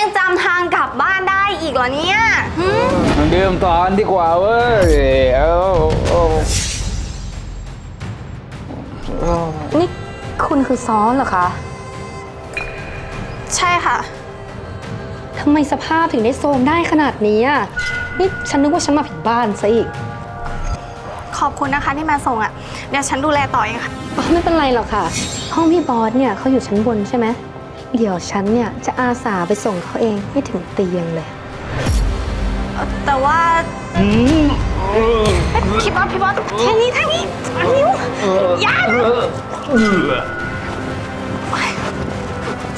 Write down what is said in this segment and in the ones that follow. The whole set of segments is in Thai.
ยังจำทางกลับบ้านได้อีกเหรอเนี่ยหืมดื่มต่อกันดีกว่าเว้ยเอาเอานี่คุณคือซ้อนเหรอคะใช่ค่ะ ทำไมสภาพถึงได้โทรมได้ขนาดนี้อะนี่ฉันนึกว่าฉันมาผิดบ้านซะอีกขอบคุณนะคะที่มาส่งอะ เดี๋ยวฉันดูแลต่อเองค่ะ อ๋อไม่เป็นไรหรอกค่ะ ห้องพี่บอสเนี่ยเขาอยู่ชั้นบนใช่ไหม เดี๋ยวฉันเนี่ย จะอาสาไปส่งเขาเองให้ถึงเตียงเลย แต่ว่าเอ้ยพี่บอสพี่บอสแค่นี้แค่นี้นิ้วยัน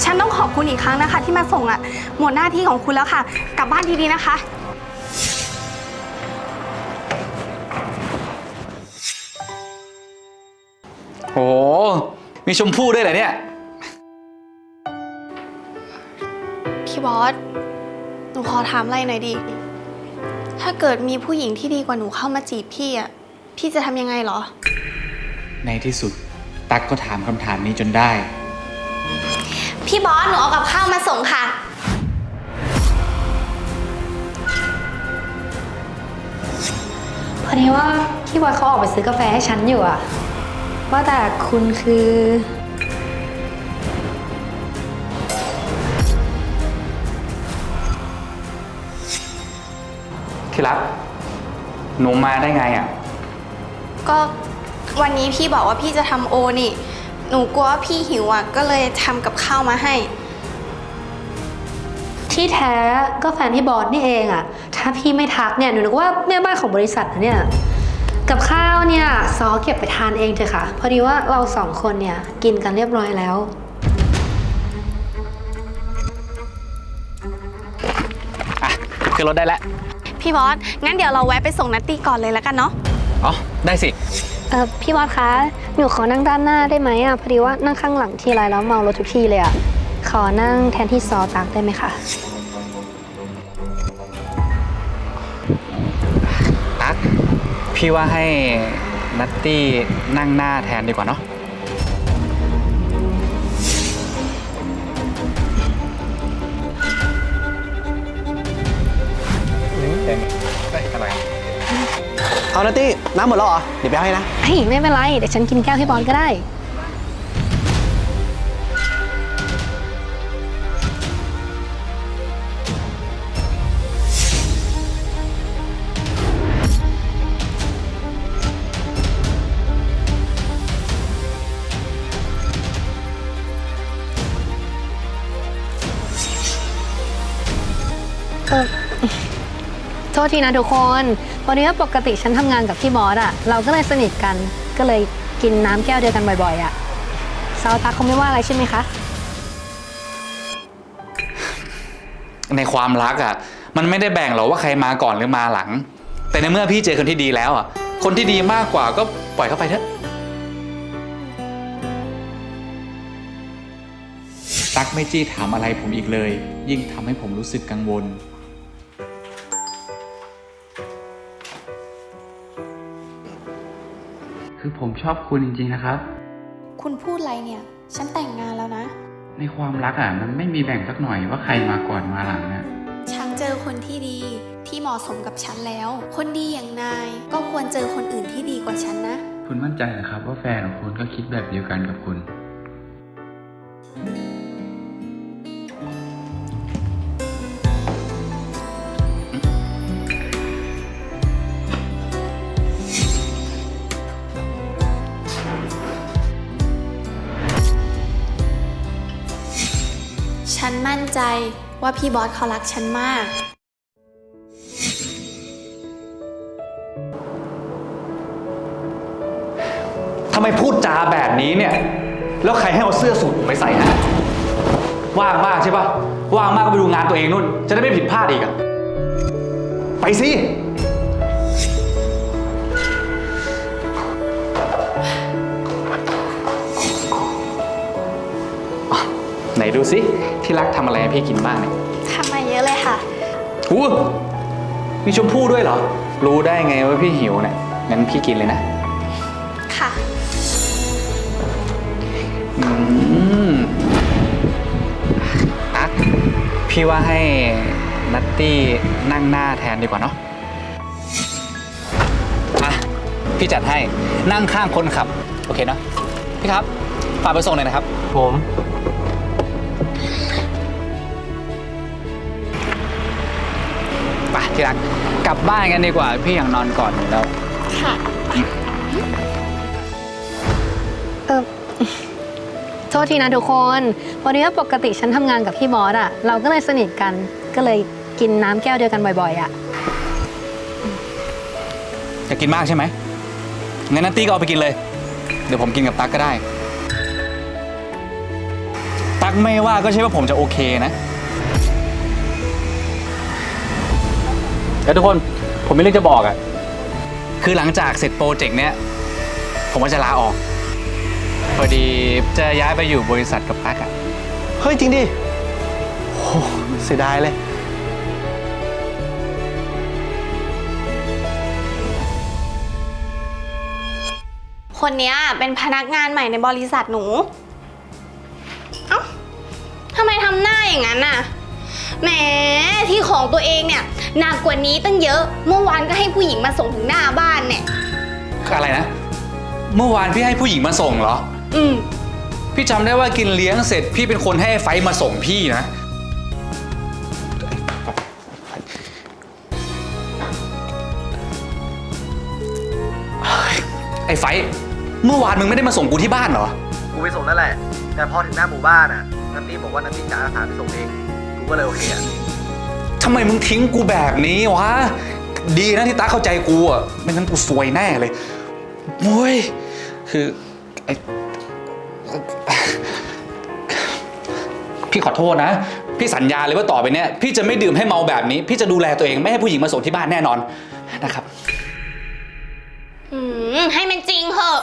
ฉันต้องขอบคุณอีกครั้งนะคะ ที่มาส่งอะ หมดหน้าที่ของคุณแล้วค่ะ กลับบ้านดีๆนะคะโหมีชมพู่ด้วยเหรอเนี่ย บอส หนูขอถามอะไรหน่อยดิ ถ้าเกิดมีผู้หญิงที่ดีกว่าหนูเข้ามาจีบพี่อะพี่จะทำยังไงเหรอ ในที่สุด ตั๊กก็ถามคำถามนี้จนได้ พี่บอสหนูเอากับข้าวมาส่งค่ะ พอดีว่าพี่บอสเขาออกไปซื้อกาแฟให้ฉันอยู่อะว่าแต่คุณคือ ที่รัก หนูมาได้ไงอะ ก็วันนี้พี่บอกว่าพี่จะทำโอนี่ หนูกลัวว่าพี่หิวอะ ก็เลยทำกับข้าวมาให้ ที่แท้ก็แฟนพี่บอสนี่เองอะถ้าพี่ไม่ทักเนี่ยหนูนึกว่าแม่บ้านของบริษัทนะเนี่ย กับข้าวเนี่ยซอเก็บไปทานเองเถอะค่ะ พอดีว่าเราสองคนเนี่ยกินกันเรียบร้อยแล้ว อะขึ้นรถได้แล้ว พี่บอส งั้นเดี๋ยวเราแวะไปส่งนัตตี้ก่อนเลยแล้วกันเนาะ อ๋อ ได้สิ เออพี่บอสคะหนูขอนั่งด้านหน้าได้ไหมอะพอดีว่านั่งข้างหลังทีไรแล้วเมารถทุกทีเลยอะขอนั่งแทนที่ซอตักได้ไหมคะตั๊กพี่ว่าให้นัตตี้นั่งหน้าแทนดีกว่าเนาะ เอานะตี้น้ำหมดแล้วเหรอ เดี๋ยวไปเอาให้นะ เฮ้ยไม่เป็นไรเดี๋ยวฉันกินแก้วให้บอลก็ได้ โทษทีนะทุกคนพอดีว่าปกติฉันทำงานกับพี่บอสอะเราก็เลยสนิทกัน ก็เลยกินน้ำแก้วเดียวกันบ่อยๆอะซาวตักคงไม่ว่าอะไรใช่ไหมคะ ในความรักอะ มันไม่ได้แบ่งหรอกว่าใครมาก่อนหรือมาหลัง แต่ในเมื่อพี่เจอคนที่ดีแล้วอะ คนที่ดีมากกว่าก็ปล่อยเข้าไปเถอะตั๊กไม่จี้ถามอะไรผมอีกเลย ยิ่งทำให้ผมรู้สึกกังวล คือผมชอบคุณจริงๆนะครับ คุณพูดอะไรเนี่ย ฉันแต่งงานแล้วนะ ในความรักอะมันไม่มีแบ่งสักหน่อยว่าใครมาก่อนมาหลังนะฉันเจอคนที่ดีที่เหมาะสมกับฉันแล้ว คนดีอย่างนายก็ควรเจอคนอื่นที่ดีกว่าฉันนะ คุณมั่นใจเหรอครับว่าแฟนของคุณก็คิดแบบเดียวกันกับคุณ ฉันมั่นใจว่าพี่บอสเขารักฉันมาก ทำไมพูดจาแบบนี้เนี่ย แล้วใครให้เอาเสื้อสูทผมไปใส่ฮะ ว่างมากใช่ปะว่างมากก็ไปดูงานตัวเองนู่น จะได้ไม่ผิดพลาดอีกอะไปสิ อ ไหนดูสิที่รักทำอะไรให้พี่กินบ้างเนี่ยทำมาเยอะเลยค่ะ อู้มีชมพู่ด้วยเหรอ รู้ได้ไงว่าพี่หิวเนี่ยงั้นพี่กินเลยนะ ค่ะ อืมตั๊กพพี่ว่าให้นัตตี้นั่งหน้าแทนดีกว่าเนาะอะพี่จัดให้นั่งข้างคนขับ โอเคเนาะพี่ครับฝากไปส่งหน่อยนะครับ ผม ไปที่รักกลับบ้านกันดีกว่า พี่อยากนอนก่อนแล้วค่ะเออโทษทีนะทุกคน วันนี้ว่าปกติฉันทำงานกับพี่บอสอะเราก็เลยสนิทกันก็เลยกินน้ำแก้วเดียวกันบ่อยๆอะอยากกินมากใช่ไหมงั้นนัตตี้ก็เอาไปกินเลย เดี๋ยวผมกินกับตั๊กก็ได้ตั๊ กไม่ว่าก็ใช่ว่าผมจะโอเคนะแล้วทุกคนผมมีเรื่องจะบอกอะ่ะคือหลังจากเสร็จโปรเจกต์เนี้ยผมว่าจะลาออก พอดีจะย้ายไปอยู่บริษัทกับตั๊กอะเฮ้ยจริงดิโอ้เสียดายเลย คนเนี้ยเป็นพนักงานใหม่ในบริษัทหนูเอ้าทำไมทำหน้าอย่างนั้นน่ะ แหมที่ของตัวเองเนี่ยหนักกว่านี้ตั้งเยอะ เมื่อวานก็ให้ผู้หญิงมาส่งถึงหน้าบ้านเนี่ย อะไรนะ เมื่อวานพี่ให้ผู้หญิงมาส่งเหรอ อืม พี่จำได้ว่ากินเลี้ยงเสร็จพี่เป็นคนให้ไฟท์มาส่งพี่นะ ไอ้ไฟท์เมื่อวานมึงไม่ได้มาส่งกูที่บ้านเหรอ กูไปส่งนั่นแหละ แต่พอถึงหน้าหมู่บ้านอะ นัตตี้บอกว่านัตตี้จะอาสาไปส่งเองกูก็เลยโอเคอะทำไมมึงทิ้งกูแบบนี้วะ ดีนะที่ตาเข้าใจกูอะ ไม่งั้นกูซวยแน่เลยโว้ยคือไอ้พี่ขอโทษนะ พี่สัญญาเลยว่าต่อไปเนี้ยพี่จะไม่ดื่มให้เมาแบบนี้ พี่จะดูแลตัวเองไม่ให้ผู้หญิงมาส่งที่บ้านแน่นอนนะครับ อืมให้มันจริงเหอะ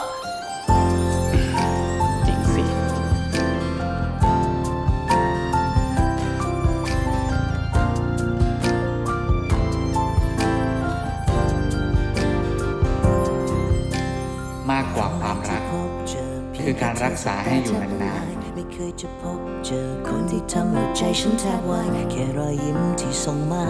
คือการรักษาให้อยู่นานๆไม่เคยจะพบเจอคนที่ทำหัวใจฉันแทบวายแค่รอยยิ้มที่ส่งมา